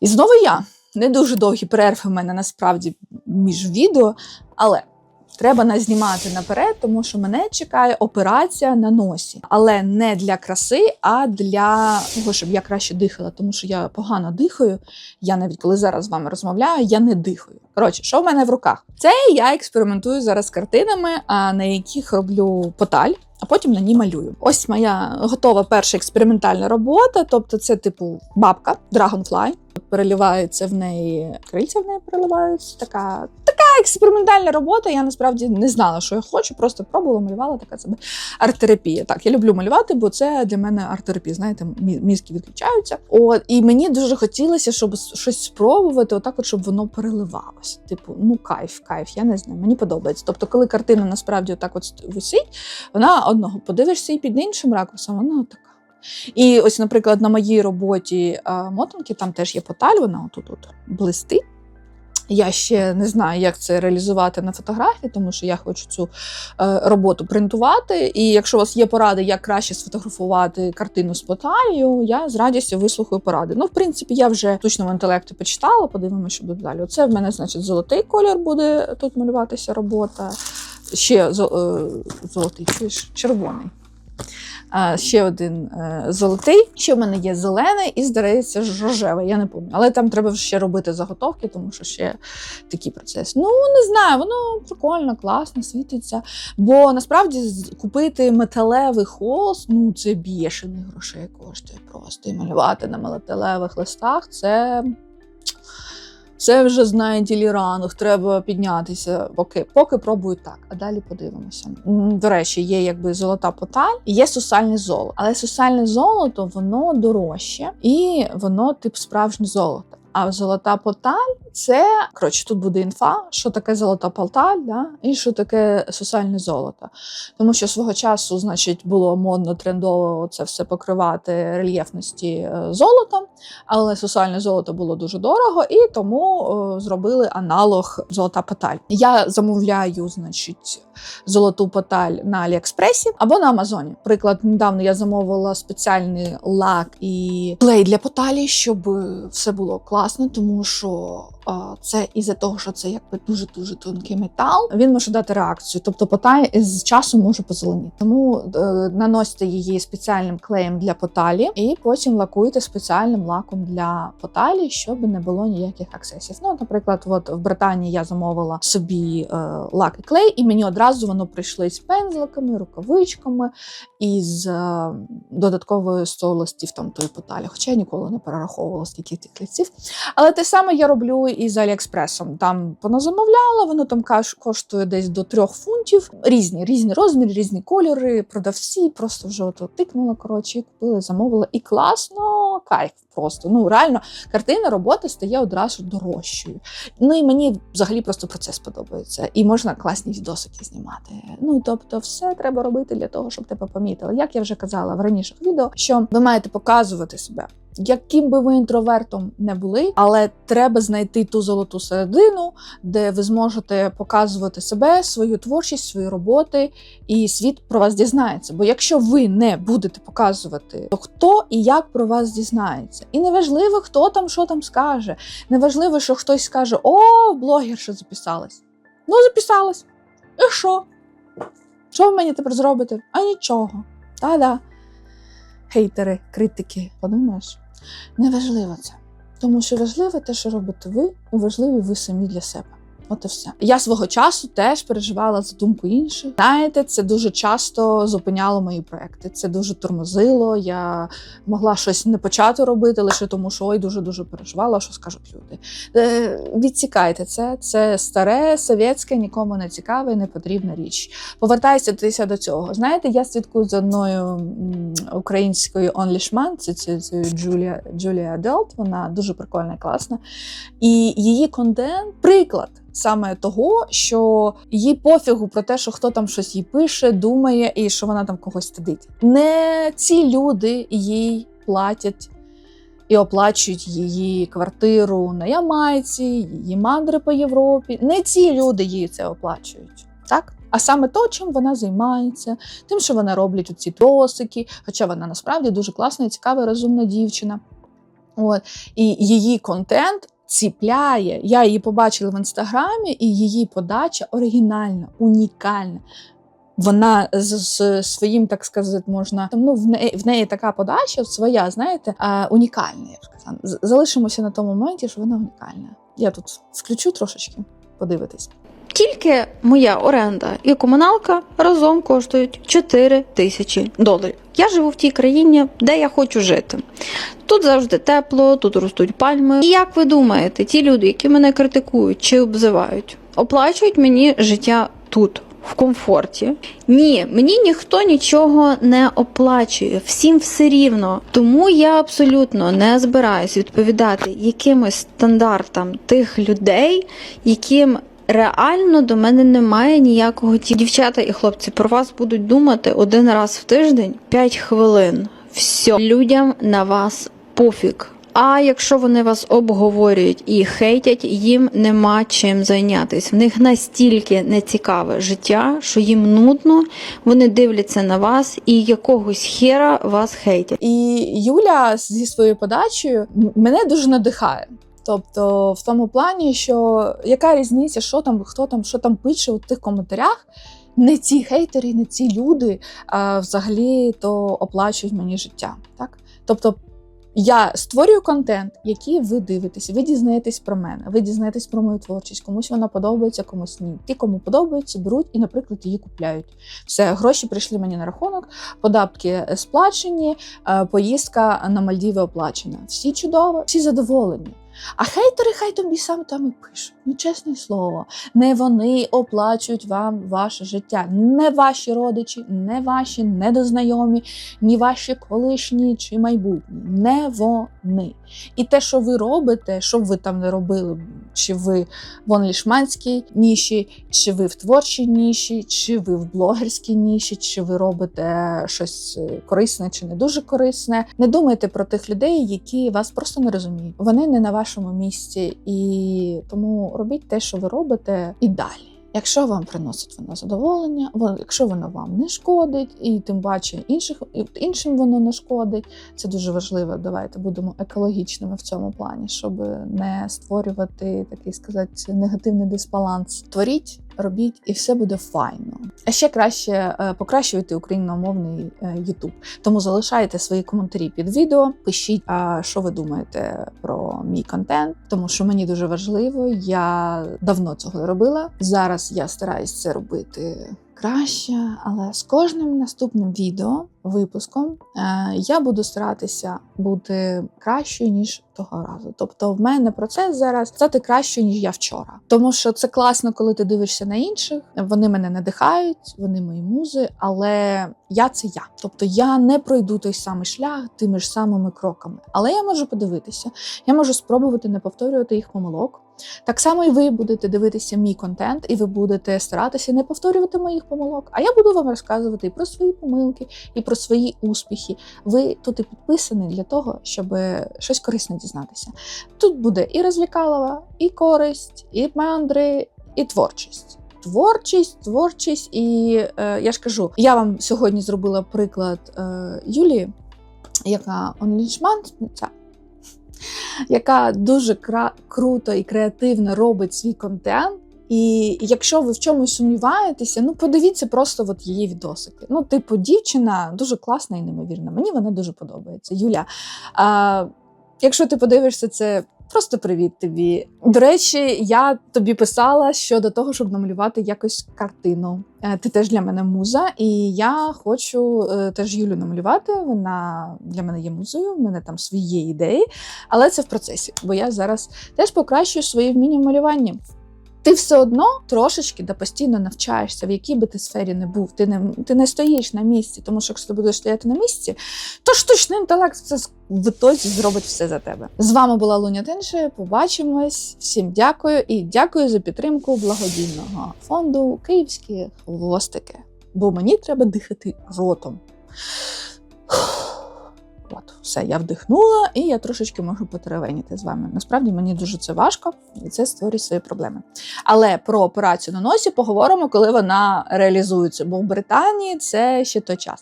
І знову я. Не дуже довгі перерви в мене насправді між відео, але треба назнімати наперед, тому що мене чекає операція на носі. Але не для краси, а для того, щоб я краще дихала, тому що я погано дихаю. Я навіть коли зараз з вами розмовляю, я не дихаю. Коротше, що в мене в руках? Це я експериментую зараз з картинами, на яких роблю поталь. А потім на ній малюю. Ось моя готова перша експериментальна робота. Тобто, це типу бабка, Dragonfly. Переливаються в неї крильця в неї переливаються. Така така експериментальна робота. Я насправді не знала, що я хочу, просто пробувала, малювала така себе арт-терапія. Так, я люблю малювати, бо це для мене арт-терапія. Знаєте, мізки відключаються. От і мені дуже хотілося, щоб щось спробувати, отак, от щоб воно переливалося. Типу, ну кайф, кайф, я не знаю. Мені подобається. Тобто, коли картина насправді отак от висить, вона одного подивишся і під іншим ракурсом, вона така. І ось, наприклад, на моїй роботі мотанки там теж є поталь, вона отут от блистить. Я ще не знаю, як це реалізувати на фотографії, тому що я хочу цю е, роботу принтувати. І якщо у вас є поради, як краще сфотографувати картину з поталью, я з радістю вислухаю поради. Ну, в принципі, я вже в штучному інтелекті почитала, подивимося, що буде далі. Оце в мене, значить, золотий колір буде тут малюватися робота. Ще е, золотий, чуєш, червоний. Ще один е, золотий. Ще в мене є зелений і, здається, рожевий, я не пам'ятаю. Але там треба ще робити заготовки, тому що ще такий процес. Ну, не знаю, воно прикольно, класно, світиться. Бо насправді купити металевий холст, ну це бішених грошей коштує просто. І малювати на металевих листах це. Це вже знає ділі ранок, треба піднятися. Поки поки пробую так, а далі подивимося. До речі, є якби золота поталь, є сусальне золото. Але сусальне золото воно дорожче і воно тип справжнє золото. А золота поталь це коротше, тут буде інфа, що таке золота поталь, да? і що таке сусальне золото. Тому що свого часу, значить, було модно трендово це все покривати рельєфності е, золотом, але сусальне золото було дуже дорого, і тому е, зробили аналог золота поталь. Я замовляю, значить, золоту поталь на Аліекспресі або на Амазоні. Приклад, недавно я замовила спеціальний лак і клей для поталі, щоб е, все було класно, тому що це із-за того, що це якби дуже дуже тонкий метал. Він може дати реакцію, тобто поталь з часом може позеленіти. Тому е, наносите її спеціальним клеєм для поталі, і потім лакуєте спеціальним лаком для поталі, щоб не було ніяких аксесів. Ну, наприклад, от в Британії я замовила собі е, лак і клей, і мені одразу воно прийшли з пензликами, рукавичками і з е, додатковою столостів там тої поталі. Хоча я ніколи не перераховувала скільки тих клейців. Але те саме я роблю і з Аліекспресом. Там поназамовляла, воно там коштує десь до трьох фунтів. Різні, різні розміри, різні кольори, продавці. Просто вже ото тикнула, коротше, і купила, замовила. І класно, кайф просто. Ну реально, картина роботи стає одразу дорожчою. Ну і мені взагалі просто процес подобається. І можна класні відосики знімати. Ну тобто, все треба робити для того, щоб тебе помітили. Як я вже казала в раніших відео, що ви маєте показувати себе. Яким би ви інтровертом не були, але треба знайти ту золоту середину, де ви зможете показувати себе, свою творчість, свої роботи, і світ про вас дізнається. Бо якщо ви не будете показувати, то хто і як про вас дізнається? І неважливо, хто там що там скаже. Неважливо, що хтось скаже: О, блогерша записалась. Ну, записалась. І що? Що ви мені тепер зробите? А нічого. Та-да. Хейтери, критики, подумаєш? Неважливо це. Тому що важливо те, що робите ви, і важливі ви самі для себе. От і все. Я свого часу теж переживала за думку інших. Знаєте, це дуже часто зупиняло мої проекти. Це дуже тормозило. Я могла щось не почати робити лише тому, що ой, дуже дуже переживала, що скажуть люди. Е, відсікайте це. Це старе, совєтське, нікому не цікаве, не потрібна річ. Повертаюся до цього. Знаєте, я слідкую за одною українською онлішман, це, це, Джулія, Джулія Аделт. Вона дуже прикольна класна. І її контент приклад саме того, що їй пофігу про те, що хто там щось їй пише, думає і що вона там когось стидить. Не ці люди їй платять. І оплачують її квартиру на Ямайці, її мандри по Європі. Не ці люди їй це оплачують, так? А саме то, чим вона займається, тим, що вона роблять оці досики, хоча вона насправді дуже класна цікава, розумна дівчина. От, і її контент ціпляє. Я її побачила в інстаграмі, і її подача оригінальна, унікальна. Вона з, своїм, так сказати, можна ну, в неї, в неї така подача своя, знаєте, а, унікальна. Я б сказала. Залишимося на тому моменті, що вона унікальна. Я тут включу трошечки, подивитись. Тільки моя оренда і комуналка разом коштують 4 тисячі доларів. Я живу в тій країні, де я хочу жити. Тут завжди тепло, тут ростуть пальми. І як ви думаєте, ті люди, які мене критикують чи обзивають, оплачують мені життя тут. В комфорті. Ні, мені ніхто нічого не оплачує, всім все рівно. Тому я абсолютно не збираюсь відповідати якимось стандартам тих людей, яким реально до мене немає ніякого ті. Дівчата і хлопці про вас будуть думати один раз в тиждень 5 хвилин. Все, людям на вас пофіг. А якщо вони вас обговорюють і хейтять, їм нема чим зайнятися. В них настільки нецікаве життя, що їм нудно, вони дивляться на вас і якогось хера вас хейтять. І Юля зі своєю подачею мене дуже надихає. Тобто, в тому плані, що яка різниця, що там, хто там, що там пише у тих коментарях. Не ці хейтери, не ці люди а, взагалі то оплачують мені життя. Так? Тобто я створюю контент, який ви дивитесь, ви дізнаєтесь про мене, ви дізнаєтесь про мою творчість. Комусь вона подобається, комусь ні. Ті, кому подобається, беруть і, наприклад, її купляють. Все, гроші прийшли мені на рахунок, податки сплачені, е, поїздка на Мальдіви оплачена. Всі чудово, всі задоволені. А хейтери хай тобі сам там і пишуть. Ну, чесне слово, не вони оплачують вам ваше життя, не ваші родичі, не ваші недознайомі, ні ваші колишні чи майбутні. Не вони. І те, що ви робите, що б ви там не робили, чи ви в онлішманській ніші, чи ви в творчій ніші, чи ви в блогерській ніші, чи ви робите щось е, корисне чи не дуже корисне. Не думайте про тих людей, які вас просто не розуміють. Вони не на вашому місці, і тому робіть те, що ви робите, і далі. Якщо вам приносить воно задоволення, во- якщо воно вам не шкодить, і тим паче інших іншим воно не шкодить, це дуже важливо. Давайте будемо екологічними в цьому плані, щоб не створювати такий сказати негативний дисбаланс. Творіть, робіть, і все буде файно. А ще краще покращувати покращуйте україномовний Ютуб. YouTube. Тому залишайте свої коментарі під відео. Пишіть, що ви думаєте про мій контент, тому що мені дуже важливо. Я давно цього не робила. Зараз я стараюсь це робити. Краще, але з кожним наступним відео випуском е, я буду старатися бути кращою ніж того разу. Тобто, в мене процес зараз стати кращою ніж я вчора. Тому що це класно, коли ти дивишся на інших. Вони мене надихають, вони мої музи, але я це я. Тобто я не пройду той самий шлях тими ж самими кроками. Але я можу подивитися, я можу спробувати не повторювати їх помилок. Так само і ви будете дивитися мій контент, і ви будете старатися не повторювати моїх помилок. А я буду вам розказувати і про свої помилки, і про свої успіхи. Ви тут і підписані для того, щоб щось корисне дізнатися. Тут буде і розвлікалова, і користь, і мандри, і творчість. Творчість, творчість, і е, я ж кажу, я вам сьогодні зробила приклад е, Юлії, яка онлічманця, яка дуже круто і креативно робить свій контент. І якщо ви в чомусь сумніваєтеся, ну подивіться просто от її відосики. Ну, типу, дівчина дуже класна і неймовірна. Мені вона дуже подобається. Юля, а, якщо ти подивишся це. Просто привіт тобі. До речі, я тобі писала щодо того, щоб намалювати якось картину. Е, Ти теж для мене муза, і я хочу е, теж Юлю намалювати. Вона для мене є музою, в мене там свої ідеї, але це в процесі, бо я зараз теж покращую свої вміння в малюванні. Ти все одно трошечки да постійно навчаєшся, в якій би ти сфері не був. Ти не, ти не стоїш на місці, тому що якщо ти будеш стояти на місці, то штучний інтелект це в ітозі зробить все за тебе. З вами була Луня Тинше. Побачимось. Всім дякую і дякую за підтримку благодійного фонду Київські хвостики. Бо мені треба дихати ротом. Все, я вдихнула, і я трошечки можу потеревеніти з вами. Насправді мені дуже це важко, і це створює свої проблеми. Але про операцію на носі поговоримо, коли вона реалізується. Бо в Британії це ще той час.